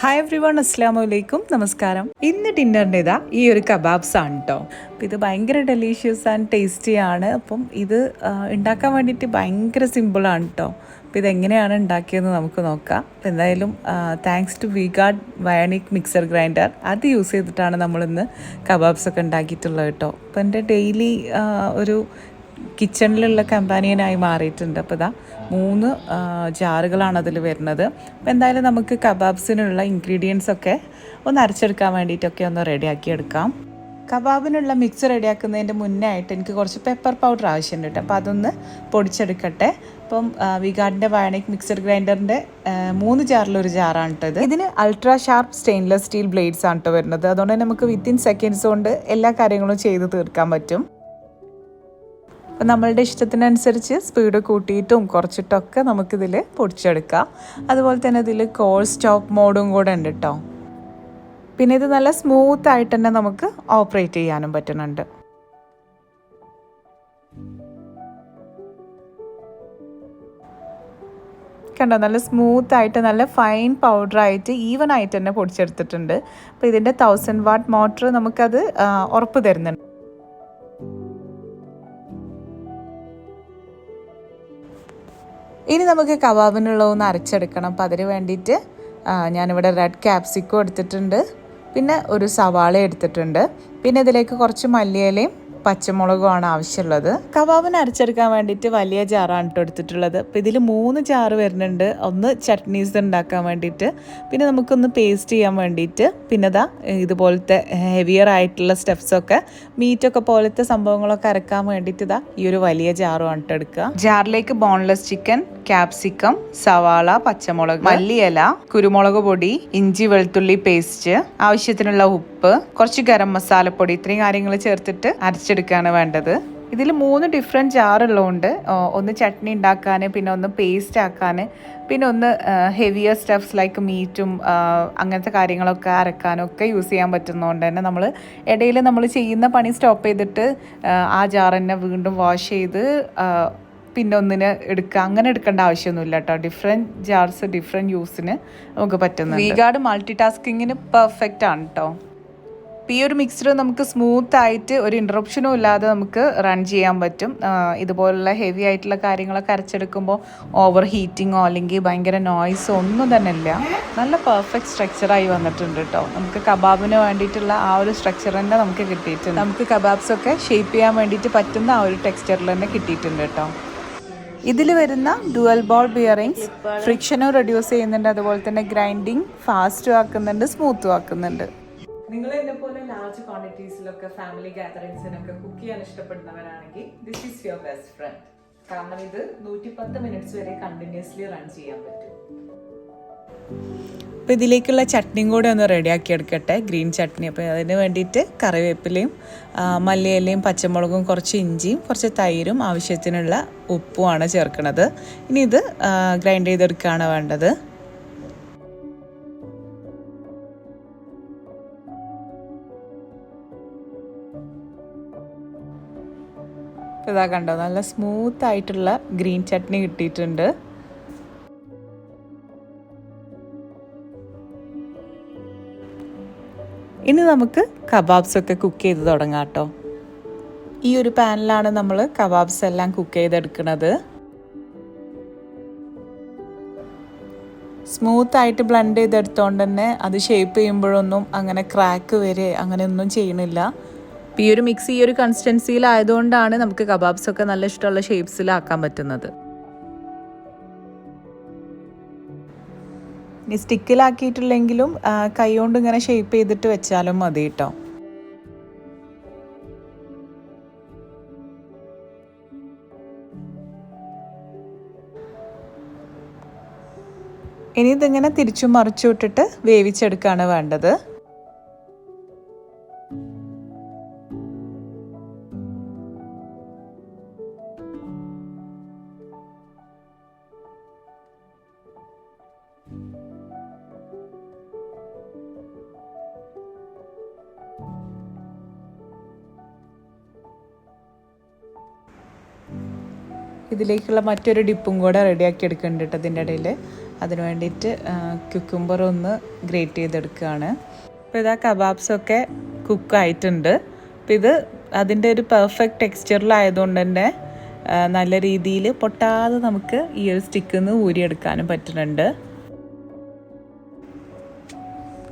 Hi every one അസ്സാം വലൈക്കും നമസ്കാരം ഇന്ന് ഡിന്നറിന്റെ ഇതാ ഈ ഒരു കബാബ്സ് ആണ് കേട്ടോ ഇത് ഭയങ്കര ഡെലീഷ്യസ് ആൻഡ് ടേസ്റ്റി ആണ്. അപ്പം ഇത് ഉണ്ടാക്കാൻ വേണ്ടിയിട്ട് ഭയങ്കര സിമ്പിളാണ് കേട്ടോ അപ്പോൾ ഇതെങ്ങനെയാണ് ഉണ്ടാക്കിയതെന്ന് നമുക്ക് നോക്കാം. അപ്പം എന്തായാലും thanks to V Guard bionic mixer grinder അത് യൂസ് ചെയ്തിട്ടാണ് നമ്മളിന്ന് കബാബ്സ് ഒക്കെ ഉണ്ടാക്കിയിട്ടുള്ളത് കേട്ടോ അപ്പം എന്റെ ഡെയിലി ഒരു കിച്ചണിലുള്ള കമ്പാനിയനായി മാറിയിട്ടുണ്ട്. അപ്പോൾ ഇതാ മൂന്ന് ജാറുകളാണ് അതിൽ വരുന്നത്. അപ്പോൾ എന്തായാലും നമുക്ക് കബാബ്സിനുള്ള ഇൻഗ്രീഡിയൻസ് ഒക്കെ ഒന്ന് അരച്ചെടുക്കാൻ വേണ്ടിയിട്ടൊക്കെ ഒന്ന് റെഡിയാക്കി എടുക്കാം. കബാബിനുള്ള മിക്സ് റെഡിയാക്കുന്നതിന്റെ മുന്നേ ആയിട്ട് എനിക്ക് കുറച്ച് പെപ്പർ പൗഡർ ആവശ്യമുണ്ട് കേട്ടോ. അപ്പോൾ അതൊന്ന് പൊടിച്ചെടുക്കട്ടെ. അപ്പം വിഗാർഡിന്റെ വയണിക് മിക്സർ ഗ്രൈൻഡറിന്റെ മൂന്ന് ജാറിലൊരു ജാറാണ് കേട്ടത് ഇതിന് ultra sharp stainless steel blades ആണ് കേട്ടോ വരുന്നത്. അതുകൊണ്ട് തന്നെ നമുക്ക് വിത്തിൻ സെക്കൻഡ്സ് കൊണ്ട് എല്ലാ കാര്യങ്ങളും ചെയ്ത് തീർക്കാൻ പറ്റും. അപ്പം നമ്മളുടെ ഇഷ്ടത്തിനനുസരിച്ച് സ്പീഡ് കൂട്ടിയിട്ടും കുറച്ചിട്ടൊക്കെ നമുക്കിതിൽ പൊടിച്ചെടുക്കാം. അതുപോലെ തന്നെ ഇതിൽ കോൾ സ്റ്റോപ്പ് മോഡും കൂടെ ഉണ്ട് കേട്ടോ പിന്നെ ഇത് നല്ല സ്മൂത്ത് ആയിട്ട് തന്നെ നമുക്ക് ഓപ്പറേറ്റ് ചെയ്യാനും പറ്റുന്നുണ്ട്. കണ്ടോ? നല്ല സ്മൂത്ത് ആയിട്ട് നല്ല ഫൈൻ പൗഡർ ആയിട്ട് ഈവൻ ആയിട്ട് തന്നെ പൊടിച്ചെടുത്തിട്ടുണ്ട്. അപ്പോൾ ഇതിന്റെ തൗസൻഡ് വാട്ട് മോട്ടർ നമുക്കത് ഉറപ്പ് തരുന്നുണ്ട്. ഇനി നമുക്ക് കബാബിനുള്ള ഒന്ന് അരച്ചെടുക്കണം. അപ്പം അതിന് വേണ്ടിയിട്ട് ഞാനിവിടെ റെഡ് ക്യാപ്സിക്കോ എടുത്തിട്ടുണ്ട്. പിന്നെ ഒരു സവാള എടുത്തിട്ടുണ്ട്. പിന്നെ ഇതിലേക്ക് കുറച്ച് മല്ലിയിലയും പച്ചമുളകുമാണ് ആവശ്യമുള്ളത്. കബാബിന് അരച്ചെടുക്കാൻ വേണ്ടിയിട്ട് വലിയ ജാറാണ് കേട്ടോ എടുത്തിട്ടുള്ളത്. അപ്പോൾ ഇതിൽ മൂന്ന് ജാറ് വരുന്നുണ്ട്. ഒന്ന് ചട്നീസ് ഉണ്ടാക്കാൻ വേണ്ടിയിട്ട് പിന്നെ നമുക്കൊന്ന് പേസ്റ്റ് ചെയ്യാൻ വേണ്ടിയിട്ട് പിന്നെ ദാ ഇതുപോലത്തെ ഹെവിയർ ആയിട്ടുള്ള സ്റ്റെപ്സൊക്കെ മീറ്റൊക്കെ പോലത്തെ സംഭവങ്ങളൊക്കെ അരക്കാൻ വേണ്ടിയിട്ട് ഇതാ ഈ ഒരു വലിയ ജാറുമാണ് കേട്ടോ എടുക്കുക. ജാറിലേക്ക് ബോൺലെസ് ചിക്കൻ ക്യാപ്സിക്കം സവാള പച്ചമുളക് മല്ലിയില കുരുമുളക് പൊടി ഇഞ്ചി വെളുത്തുള്ളി പേസ്റ്റ് ആവശ്യത്തിനുള്ള ഉപ്പ് കുറച്ച് ഗരം മസാലപ്പൊടി ഇത്രയും കാര്യങ്ങൾ ചേർത്തിട്ട് അരച്ചെടുക്കുകയാണ് വേണ്ടത്. ഇതിൽ മൂന്ന് ഡിഫറെന്റ് ജാറുള്ളതുകൊണ്ട് ഒന്ന് ചട്നി ഉണ്ടാക്കാൻ പിന്നെ ഒന്ന് പേസ്റ്റ് ആക്കാൻ പിന്നെ ഒന്ന് ഹെവിയർ സ്റ്റഫ്സ് ലൈക്ക് മീറ്റും അങ്ങനത്തെ കാര്യങ്ങളൊക്കെ അരക്കാനൊക്കെ യൂസ് ചെയ്യാൻ പറ്റുന്നതുകൊണ്ട് തന്നെ നമ്മൾ ഇടയിൽ നമ്മൾ ചെയ്യുന്ന പണി സ്റ്റോപ്പ് ചെയ്തിട്ട് ആ, ആ ജാർ തന്നെ വീണ്ടും വാഷ് ചെയ്ത് പിന്നെ ഒന്നിന് എടുക്കുക അങ്ങനെ എടുക്കേണ്ട ആവശ്യമൊന്നുമില്ല കേട്ടോ ഡിഫറെന്റ് ജാർസ് ഡിഫറെന്റ് യൂസിന് നമുക്ക് പറ്റുന്നു വീഗാർഡ് മൾട്ടി ടാസ്കിങ്ങിന് പെർഫെക്റ്റ് ആണ് കേട്ടോ ഈ ഒരു മിക്സർ നമുക്ക് സ്മൂത്ത് ആയിട്ട് ഒരു ഇൻട്രപ്ഷനും ഇല്ലാതെ നമുക്ക് റൺ ചെയ്യാൻ പറ്റും. ഇതുപോലുള്ള ഹെവി ആയിട്ടുള്ള കാര്യങ്ങളൊക്കെ അരച്ചെടുക്കുമ്പോൾ ഓവർ ഹീറ്റിങ്ങോ അല്ലെങ്കിൽ ഭയങ്കര നോയ്സോ ഒന്നും തന്നെ ഇല്ല. നല്ല പെർഫെക്റ്റ് സ്ട്രക്ചറായി വന്നിട്ടുണ്ട് കേട്ടോ നമുക്ക് കബാബിന് വേണ്ടിയിട്ടുള്ള ആ ഒരു സ്ട്രക്ചർ തന്നെ നമുക്ക് കിട്ടിയിട്ടുണ്ട്. നമുക്ക് കബാബ്സൊക്കെ ഷേപ്പ് ചെയ്യാൻ വേണ്ടിയിട്ട് പറ്റുന്ന ആ ഒരു ടെക്സ്ചറിൽ തന്നെ കിട്ടിയിട്ടുണ്ട് കേട്ടോ ഇതിൽ വരുന്ന ഡുവൽ ബോൾ ബിയറിങ്സ് ഫ്രിക്ഷനും റെഡ്യൂസ് ചെയ്യുന്നുണ്ട്. അതുപോലെ തന്നെ ഗ്രൈൻഡിങ് ഫാസ്റ്റും ആക്കുന്നുണ്ട് സ്മൂത്തും ആക്കുന്നുണ്ട്. നിങ്ങൾ എന്നെ പോലെ ലാർജ് ക്വാണ്ടിറ്റീസിലൊക്കെ ഫാമിലി ഗാദറിങ്സിനൊക്കെ കുക്ക് ചെയ്യാൻ ഇഷ്ടപ്പെടുന്നവരാണെങ്കിൽ this is your best friend കാരണം ഇത് നൂറ്റി പത്ത് മിനിറ്റ്സ് വരെ കണ്ടിന്യൂസ്ലി റൺ ചെയ്യാൻ പറ്റും. അപ്പോൾ ഇതിലേക്കുള്ള ചട്നിയും കൂടെ ഒന്ന് റെഡിയാക്കി എടുക്കട്ടെ. ഗ്രീൻ ചട്നി. അപ്പോൾ അതിന് വേണ്ടിയിട്ട് കറിവേപ്പിലയും മല്ലിയിലയും പച്ചമുളകും കുറച്ച് ഇഞ്ചിയും കുറച്ച് തൈരും ആവശ്യത്തിനുള്ള ഉപ്പുമാണ് ചേർക്കുന്നത്. ഇനി ഇത് ഗ്രൈൻഡ് ചെയ്തെടുക്കുകയാണ് വേണ്ടത്. ഇതാ കണ്ടോ നല്ല സ്മൂത്ത് ആയിട്ടുള്ള ഗ്രീൻ ചട്നി കിട്ടിയിട്ടുണ്ട്. ഇനി നമുക്ക് കബാബ്സൊക്കെ കുക്ക് ചെയ്ത് തുടങ്ങാം കേട്ടോ. ഈ ഒരു പാനിലാണ് നമ്മൾ കബാബ്സ് എല്ലാം കുക്ക് ചെയ്തെടുക്കുന്നത്. സ്മൂത്ത് ആയിട്ട് ബ്ലെൻഡ് ചെയ്തെടുത്തോണ്ട് തന്നെ അത് ഷേപ്പ് ചെയ്യുമ്പോഴൊന്നും അങ്ങനെ ക്രാക്ക് വരെ അങ്ങനെയൊന്നും ചെയ്യണില്ല. ഇപ്പം ഈ ഒരു മിക്സ് ഈ ഒരു കൺസിസ്റ്റൻസിയിലായതുകൊണ്ടാണ് നമുക്ക് കബാബ്സ് ഒക്കെ നല്ല ഇഷ്ടമുള്ള ഷേപ്സിലാക്കാൻ പറ്റുന്നത്. ഇനി സ്റ്റിക്കിലാക്കിയിട്ടില്ലെങ്കിലും കൈകൊണ്ട് ഇങ്ങനെ ഷേപ്പ് ചെയ്തിട്ട് വെച്ചാലും മതി കേട്ടോ ഇനി ഇതിങ്ങനെ തിരിച്ചു മറിച്ചു വിട്ടിട്ട് വേവിച്ചെടുക്കുകയാണ് വേണ്ടത്. ഇതിലേക്കുള്ള മറ്റൊരു ഡിപ്പും കൂടെ റെഡിയാക്കി എടുക്കുന്നുണ്ട് കേട്ടോ ഇതിന്റെ ഇടയിൽ. അതിന് വേണ്ടിയിട്ട് കുക്കുംബർ ഒന്ന് ഗ്രേറ്റ് ചെയ്തെടുക്കുകയാണ്. അപ്പോൾ ഇതാ കബാബ്സൊക്കെ കുക്കായിട്ടുണ്ട് അപ്പം ഇത് അതിന്റെ ഒരു പെർഫെക്റ്റ് ടെക്സ്ചറിലായതുകൊണ്ട് തന്നെ നല്ല രീതിയിൽ പൊട്ടാതെ നമുക്ക് ഈ ഒരു സ്റ്റിക്കിൽ നിന്ന് ഊരിയെടുക്കാനും പറ്റുന്നുണ്ട്.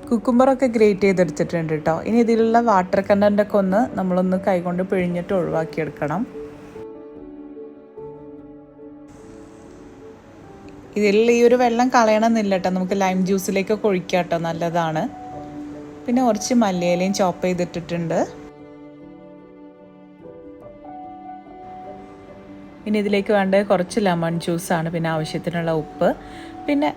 കുക്കുംബറൊക്കെ ഗ്രേറ്റ് ചെയ്തെടുത്തിട്ടുണ്ട് കേട്ടോ. ഇനി ഇതിലുള്ള വാട്ടർ കണ്ടന്റൊക്കെ ഒന്ന് നമ്മളൊന്ന് കൈകൊണ്ട് പിഴിഞ്ഞിട്ട് ഒഴിവാക്കിയെടുക്കണം. ഇതിൽ ഈ ഒരു വെള്ളം കളയണമെന്നില്ല കേട്ടോ നമുക്ക് ലൈം ജ്യൂസിലേക്കൊക്കെ ഒഴിക്കാം കേട്ടോ നല്ലതാണ്. പിന്നെ കുറച്ച് മല്ലിയിലയും ചോപ്പ് ചെയ്തിട്ടിട്ടുണ്ട്. പിന്നെ ഇതിലേക്ക് വേണ്ടത് കുറച്ച് ലെമൺ ജ്യൂസാണ് പിന്നെ ആവശ്യത്തിനുള്ള ഉപ്പ്. പിന്നെ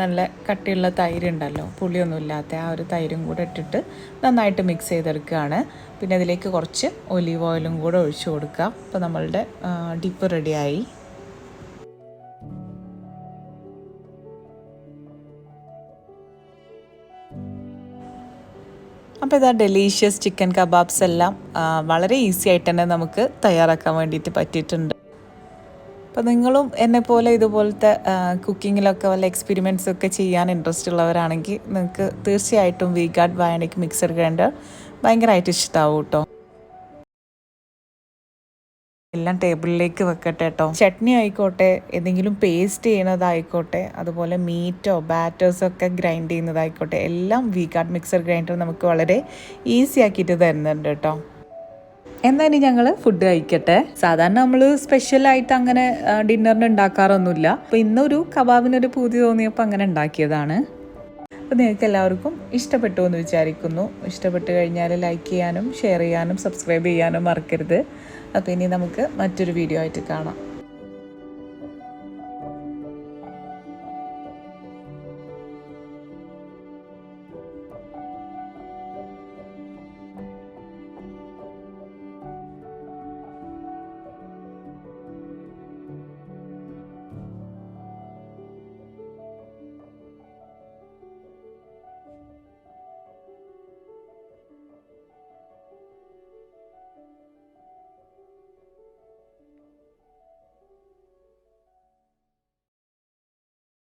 നല്ല കട്ടിയുള്ള തൈര് ഉണ്ടല്ലോ. പുളിയൊന്നും ആ ഒരു തൈരും കൂടെ ഇട്ടിട്ട് നന്നായിട്ട് മിക്സ് ചെയ്തെടുക്കുകയാണ്. പിന്നെ അതിലേക്ക് കുറച്ച് ഒലീവ് ഓയിലും കൂടെ ഒഴിച്ചു കൊടുക്കുക. അപ്പോൾ നമ്മളുടെ ഡിപ്പ് റെഡിയായി അപ്പോൾ ഇതാ ഡെലീഷ്യസ് ചിക്കൻ കബാബ്സ് എല്ലാം വളരെ ഈസി ആയിട്ട് തന്നെ നമുക്ക് തയ്യാറാക്കാൻ വേണ്ടിയിട്ട് പറ്റിയിട്ടുണ്ട്. അപ്പോൾ നിങ്ങളും എന്നെ പോലെ ഇതുപോലത്തെ കുക്കിങ്ങിലൊക്കെ വല്ല എക്സ്പെരിമെന്റ്സ് ഒക്കെ ചെയ്യാൻ ഇൻട്രസ്റ്റ് ഉള്ളവരാണെങ്കിൽ നിങ്ങൾക്ക് തീർച്ചയായിട്ടും V Guard bionic mixer grinder ഭയങ്കരമായിട്ട് ഇഷ്ടമാവും കേട്ടോ. എല്ലാം ടേബിളിലേക്ക് വെക്കട്ടെ കേട്ടോ. ചട്നി ആയിക്കോട്ടെ എന്തെങ്കിലും പേസ്റ്റ് ചെയ്യുന്നതായിക്കോട്ടെ അതുപോലെ മീറ്റോ ബാറ്റേഴ്സോ ഒക്കെ ഗ്രൈൻഡ് ചെയ്യുന്നതായിക്കോട്ടെ എല്ലാം വി കാർഡ് മിക്സർ ഗ്രൈൻഡർ നമുക്ക് വളരെ ഈസി ആക്കിയിട്ട് തരുന്നുണ്ട് കേട്ടോ. എന്നാൽ ഇനി ഞങ്ങൾ ഫുഡ് കഴിക്കട്ടെ. സാധാരണ നമ്മൾ സ്പെഷ്യലായിട്ട് അങ്ങനെ ഡിന്നറിന് ഉണ്ടാക്കാറൊന്നുമില്ല. അപ്പോൾ ഇന്നൊരു കബാബിനൊരു പൂതി തോന്നിയപ്പോൾ അങ്ങനെ ഉണ്ടാക്കിയതാണ്. അപ്പോൾ നിങ്ങൾക്ക് എല്ലാവർക്കും ഇഷ്ടപ്പെട്ടു എന്ന് വിചാരിക്കുന്നു. ഇഷ്ടപ്പെട്ട് കഴിഞ്ഞാൽ ലൈക്ക് ചെയ്യാനും ഷെയർ ചെയ്യാനും സബ്സ്ക്രൈബ് ചെയ്യാനും മറക്കരുത്. അപ്പോൾ ഇനി നമുക്ക് മറ്റൊരു വീഡിയോ ആയിട്ട് കാണാം.